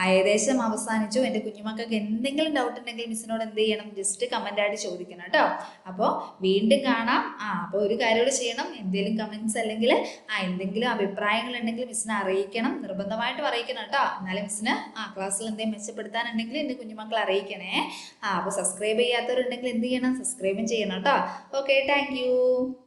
ഏകദേശം അവസാനിച്ചു. എന്റെ കുഞ്ഞുമക്കൾക്ക് എന്തെങ്കിലും ഡൗട്ട് ഉണ്ടെങ്കിൽ മിസ്സിനോട് എന്ത് ചെയ്യണം? ജസ്റ്റ് കമന്റ് ആയിട്ട് ചോദിക്കണം കേട്ടോ. അപ്പോൾ വീണ്ടും കാണാം. ആ അപ്പോൾ ഒരു കാര്യം കൂടെ ചെയ്യണം. എന്തെങ്കിലും കമൻസ് അല്ലെങ്കിൽ ആ എന്തെങ്കിലും അഭിപ്രായങ്ങൾ ഉണ്ടെങ്കിൽ മിസ്സിനെ അറിയിക്കണം. നിർബന്ധമായിട്ടും അറിയിക്കണം കേട്ടോ. എന്നാലും മിസ്സിന് ആ ക്ലാസ്സിൽ എന്തെങ്കിലും മെച്ചപ്പെടുത്താനുണ്ടെങ്കിൽ എന്റെ കുഞ്ഞുമക്കൾ അറിയിക്കണേ. ആ അപ്പോൾ സബ്സ്ക്രൈബ് ചെയ്യാത്തവരുണ്ടെങ്കിൽ എന്ത് ചെയ്യണം? സബ്സ്ക്രൈബും ചെയ്യണം കേട്ടോ. Okay thank